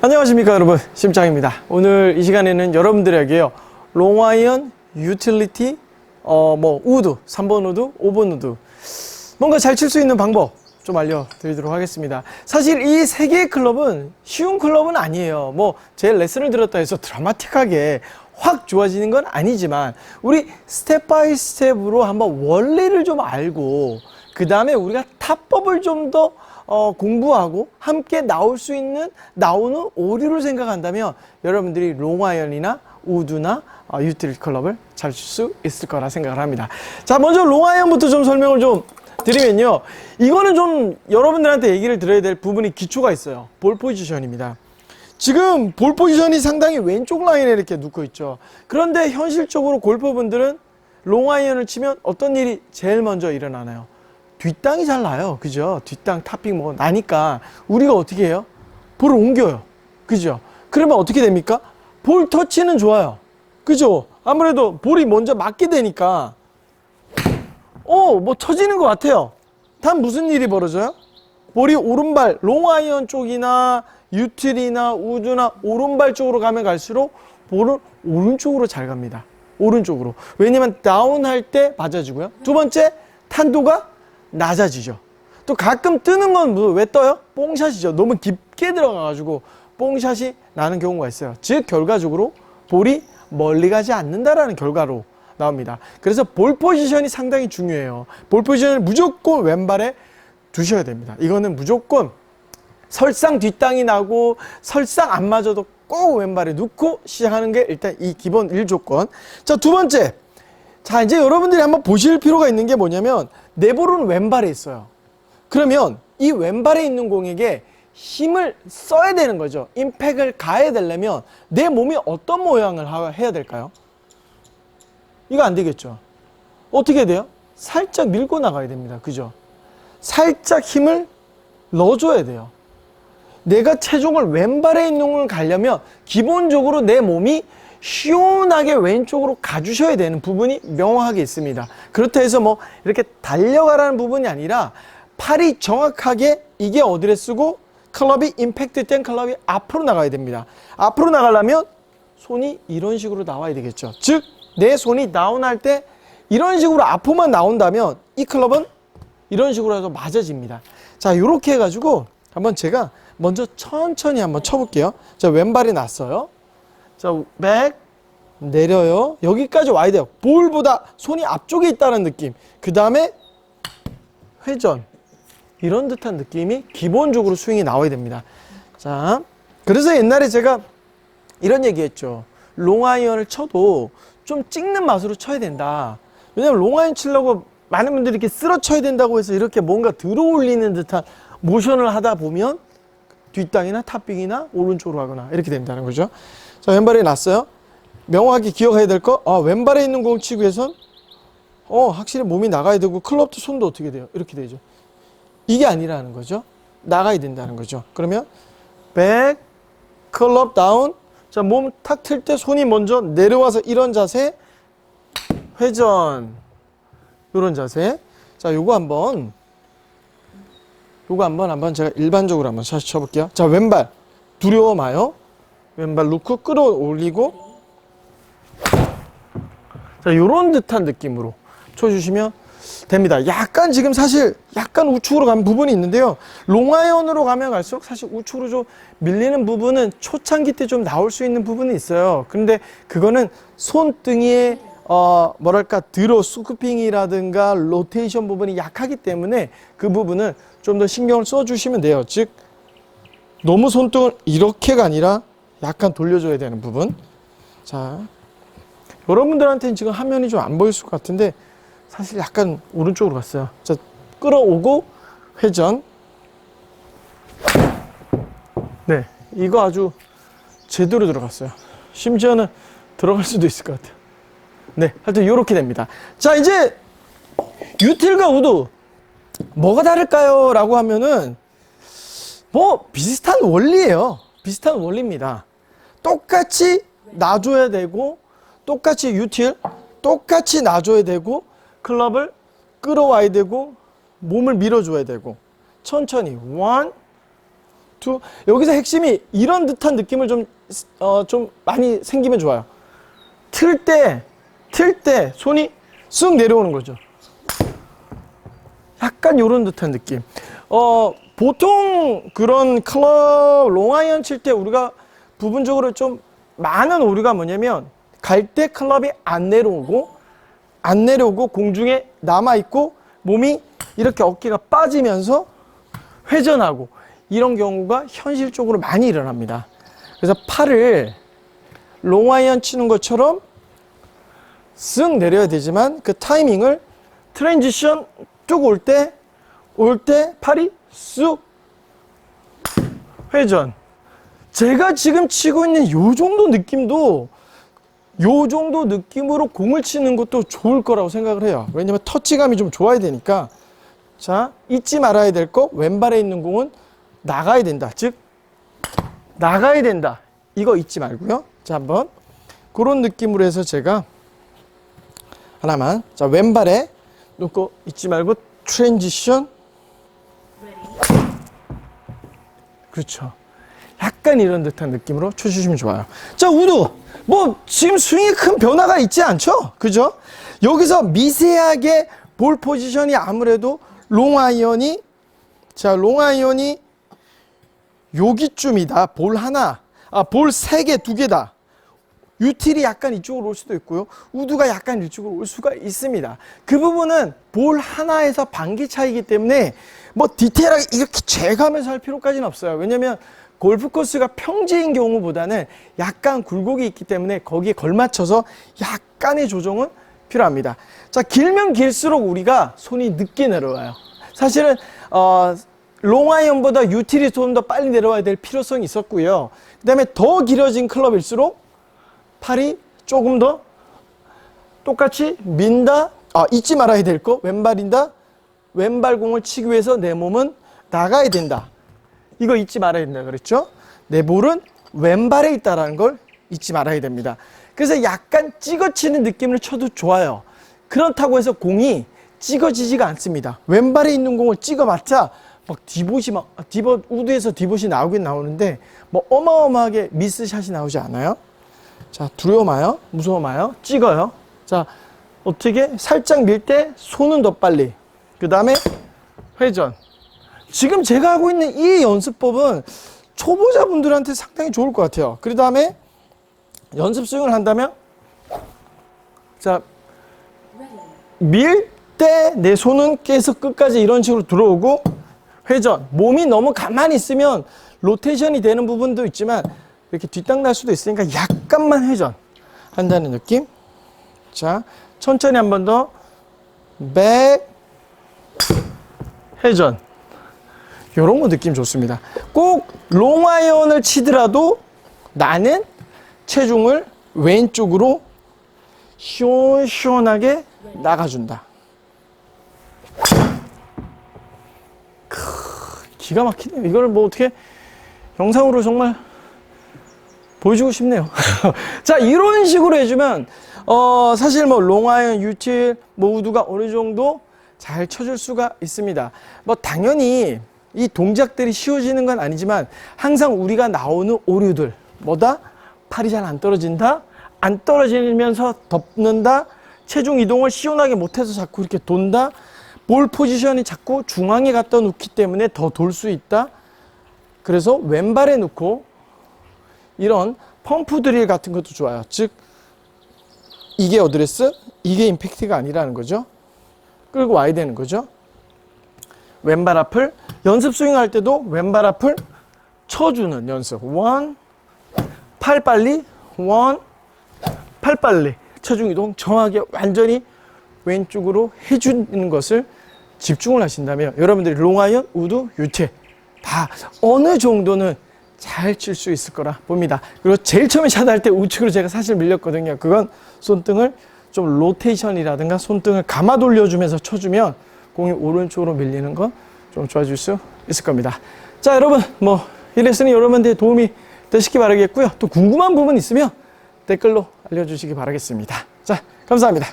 안녕하십니까 여러분. 심장입니다. 오늘 이 시간에는 여러분들에게요 롱아이언 유틸리티 어 뭐 우드 3번 우드 5번 우드. 뭔가 잘 칠 수 있는 방법 좀 알려드리도록 하겠습니다. 사실 이 세 개의 클럽은 쉬운 클럽은 아니에요. 뭐 제 레슨을 들었다 해서 드라마틱하게 확 좋아지는 건 아니지만 우리 스텝 바이 스텝으로 한번 원리를 좀 알고 그 다음에 우리가 타법을 좀더 어, 공부하고 함께 나올 수 있는 나오는 오류를 생각한다면 여러분들이 롱아이언이나 우드나 어, 유틸 클럽을 잘칠수 있을 거라 생각을 합니다. 자, 먼저 롱아이언부터 좀 설명을 좀 드리면요. 이거는 좀 여러분들한테 얘기를 드려야 될 부분이 기초가 있어요. 볼 포지션입니다. 지금 볼 포지션이 상당히 왼쪽 라인에 이렇게 놓고 있죠. 그런데 현실적으로 골퍼분들은 롱아이언을 치면 어떤 일이 제일 먼저 일어나나요? 뒷땅이 잘 나요. 그죠? 뒷땅 탑핑 뭐 나니까 우리가 어떻게 해요? 볼을 옮겨요. 그죠? 그러면 어떻게 됩니까? 볼 터치는 좋아요. 그죠? 아무래도 볼이 먼저 맞게 되니까 어, 뭐 터지는 것 같아요. 단 무슨 일이 벌어져요? 볼이 오른발, 롱아이언 쪽이나 유틸이나 우드나 오른발 쪽으로 가면 갈수록 볼은 오른쪽으로 잘 갑니다. 오른쪽으로. 왜냐면 다운할 때 맞아지고요. 두 번째, 탄도가 낮아지죠. 또 가끔 뜨는 건 왜 떠요? 뽕샷이죠. 너무 깊게 들어가가지고 뽕샷이 나는 경우가 있어요. 즉, 결과적으로 볼이 멀리 가지 않는다라는 결과로 나옵니다. 그래서 볼 포지션이 상당히 중요해요. 볼 포지션을 무조건 왼발에 두셔야 됩니다. 이거는 무조건 설상 뒷땅이 나고 설상 안 맞아도 꼭 왼발에 놓고 시작하는 게 일단 이 기본 1조건. 자, 두 번째. 자, 이제 여러분들이 한번 보실 필요가 있는 게 뭐냐면 내 볼은 왼발에 있어요. 그러면 이 왼발에 있는 공에게 힘을 써야 되는 거죠. 임팩을 가해야 되려면 내 몸이 어떤 모양을 하- 해야 될까요? 이거 안 되겠죠. 어떻게 돼요? 살짝 밀고 나가야 됩니다. 그죠? 살짝 힘을 넣어줘야 돼요. 내가 체중을 왼발에 있는 걸 가려면 기본적으로 내 몸이 시원하게 왼쪽으로 가주셔야 되는 부분이 명확하게 있습니다. 그렇다 해서 뭐 이렇게 달려가라는 부분이 아니라 팔이 정확하게 이게 어디를 쓰고 클럽이 임팩트 된 클럽이 앞으로 나가야 됩니다. 앞으로 나가려면 손이 이런 식으로 나와야 되겠죠. 즉, 내 손이 다운할 때 이런 식으로 앞으로만 나온다면 이 클럽은 이런 식으로 해서 맞아집니다. 자, 이렇게 해가지고 한번 제가 먼저 천천히 한번 쳐볼게요. 자, 왼발이 났어요. 자, 백 내려요. 여기까지 와야 돼요. 볼보다 손이 앞쪽에 있다는 느낌. 그 다음에 회전. 이런 듯한 느낌이 기본적으로 스윙이 나와야 됩니다. 자, 그래서 옛날에 제가 이런 얘기 했죠. 롱아이언을 쳐도 좀 찍는 맛으로 쳐야 된다. 왜냐면 롱아이언 치려고 많은 분들이 이렇게 쓸어 쳐야 된다고 해서 이렇게 뭔가 들어 올리는 듯한 모션을 하다 보면 뒷땅이나 탑빙이나 오른쪽으로 하거나 이렇게 된다는 거죠. 자, 왼발에 났어요. 명확하게 기억해야 될 거, 아, 왼발에 있는 공 치기 위해선 어, 확실히 몸이 나가야 되고 클럽도 손도 어떻게 돼요? 이렇게 되죠. 이게 아니라는 거죠. 나가야 된다는 거죠. 그러면 백, 클럽 다운. 자, 몸 탁 틀 때 손이 먼저 내려와서 이런 자세. 회전. 이런 자세. 자, 요거 한번 요거 한번 한번 제가 일반적으로 한번 샷 쳐볼게요. 자, 왼발 두려워 마요. 왼발 놓고 끌어올리고 자, 요런 듯한 느낌으로 쳐주시면 됩니다. 약간 지금 사실 약간 우측으로 가는 부분이 있는데요. 롱아이언으로 가면 갈수록 사실 우측으로 좀 밀리는 부분은 초창기 때 좀 나올 수 있는 부분이 있어요. 근데 그거는 손등에 어 뭐랄까 드로 스쿠핑이라든가 로테이션 부분이 약하기 때문에 그 부분은 좀 더 신경을 써 주시면 돼요. 즉 너무 손등을 이렇게가 아니라 약간 돌려줘야 되는 부분. 자, 여러분들한테는 지금 화면이 좀 안 보일 것 같은데 사실 약간 오른쪽으로 갔어요. 자, 끌어오고 회전. 네, 이거 아주 제대로 들어갔어요. 심지어는 들어갈 수도 있을 것 같아요. 네, 하여튼 이렇게 됩니다. 자, 이제 유틸과 우드 뭐가 다를까요? 라고 하면은 뭐 비슷한 원리예요. 비슷한 원리입니다. 똑같이 놔줘야 되고 똑같이 유틸 똑같이 놔줘야 되고 클럽을 끌어와야 되고 몸을 밀어줘야 되고 천천히 원, 투. 여기서 핵심이 이런 듯한 느낌을 좀, 어, 좀 많이 생기면 좋아요. 틀 때, 틀 때 손이 쑥 내려오는 거죠. 약간 요런 듯한 느낌. 어, 보통 그런 클럽 롱아이언 칠 때 우리가 부분적으로 좀 많은 오류가 뭐냐면 갈 때 클럽이 안 내려오고 안 내려오고 공중에 남아 있고 몸이 이렇게 어깨가 빠지면서 회전하고 이런 경우가 현실적으로 많이 일어납니다. 그래서 팔을 롱아이언 치는 것처럼 쓱 내려야 되지만 그 타이밍을 트랜지션 쭉 올 때 올때 팔이 쑥 회전. 제가 지금 치고 있는 요 정도 느낌도 요 정도 느낌으로 공을 치는 것도 좋을 거라고 생각을 해요. 왜냐면 터치감이 좀 좋아야 되니까. 자, 잊지 말아야 될 거 왼발에 있는 공은 나가야 된다. 즉 나가야 된다. 이거 잊지 말고요. 자, 한번 그런 느낌으로 해서 제가 하나만 자, 왼발에 놓고 잊지 말고 트랜지션 그렇죠. 약간 이런 듯한 느낌으로 쳐주시면 좋아요. 자, 우드. 뭐, 지금 스윙에 큰 변화가 있지 않죠? 그죠? 여기서 미세하게 볼 포지션이 아무래도 롱아이언이, 자, 롱아이언이 여기쯤이다. 볼 하나. 아, 볼 세 개, 두 개다. 유틸이 약간 이쪽으로 올 수도 있고요. 우드가 약간 이쪽으로 올 수가 있습니다. 그 부분은 볼 하나에서 반기 차이기 때문에 뭐 디테일하게 이렇게 재가면서 할 필요까지는 없어요. 왜냐면 골프 코스가 평지인 경우보다는 약간 굴곡이 있기 때문에 거기에 걸맞춰서 약간의 조정은 필요합니다. 자, 길면 길수록 우리가 손이 늦게 내려와요. 사실은 어, 롱아이언보다 유틸이 좀 더 빨리 내려와야 될 필요성이 있었고요. 그다음에 더 길어진 클럽일수록 팔이 조금 더 똑같이 민다. 아, 잊지 말아야 될 거. 왼발인다. 왼발 공을 치기 위해서 내 몸은 나가야 된다. 이거 잊지 말아야 된다 그랬죠? 내 볼은 왼발에 있다라는 걸 잊지 말아야 됩니다. 그래서 약간 찍어치는 느낌을 쳐도 좋아요. 그렇다고 해서 공이 찍어지지가 않습니다. 왼발에 있는 공을 찍어봤자 막 디봇이 막 디봇 우드에서 디봇이 나오긴 나오는데 뭐 어마어마하게 미스샷이 나오지 않아요. 자, 두려워 마요. 무서워 마요. 찍어요. 자, 어떻게 살짝 밀 때 손은 더 빨리. 그 다음에 회전. 지금 제가 하고 있는 이 연습법은 초보자분들한테 상당히 좋을 것 같아요. 그 다음에 연습 스윙을 한다면 자, 밀 때 내 손은 계속 끝까지 이런 식으로 들어오고 회전. 몸이 너무 가만히 있으면 로테이션이 되는 부분도 있지만 이렇게 뒷땅 날 수도 있으니까 약간만 회전 한다는 느낌. 자, 천천히 한 번 더. 백 회전. 요런 거 느낌 좋습니다. 꼭 롱아이언을 치더라도 나는 체중을 왼쪽으로 시원시원하게 나가준다. 크, 기가 막히네요. 이걸 뭐 어떻게 영상으로 정말 보여주고 싶네요. 자, 이런 식으로 해주면, 어, 사실 뭐, 롱아이언, 유틸, 뭐, 우드가 어느 정도 잘 쳐줄 수가 있습니다. 뭐, 당연히 이 동작들이 쉬워지는 건 아니지만, 항상 우리가 나오는 오류들, 뭐다? 팔이 잘 안 떨어진다? 안 떨어지면서 덮는다? 체중 이동을 시원하게 못해서 자꾸 이렇게 돈다? 볼 포지션이 자꾸 중앙에 갖다 놓기 때문에 더 돌 수 있다? 그래서 왼발에 놓고 이런 펌프 드릴 같은 것도 좋아요. 즉 이게 어드레스, 이게 임팩트가 아니라는 거죠. 끌고 와야 되는 거죠. 왼발 앞을 연습 스윙 할 때도 왼발 앞을 쳐주는 연습. 원, 팔 빨리, 원, 팔 빨리. 체중 이동 정확하게 완전히 왼쪽으로 해주는 것을 집중을 하신다면 여러분들이 롱아이언, 우드, 유체 다 어느 정도는 잘 칠 수 있을 거라 봅니다. 그리고 제일 처음에 샷할 때 우측으로 제가 사실 밀렸거든요. 그건 손등을 좀 로테이션이라든가 손등을 감아 돌려주면서 쳐주면 공이 오른쪽으로 밀리는 건좀 좋아질 수 있을 겁니다. 자, 여러분, 뭐, 이 레슨이 여러분들의 도움이 되시기 바라겠고요. 또 궁금한 부분 있으면 댓글로 알려주시기 바라겠습니다. 자, 감사합니다.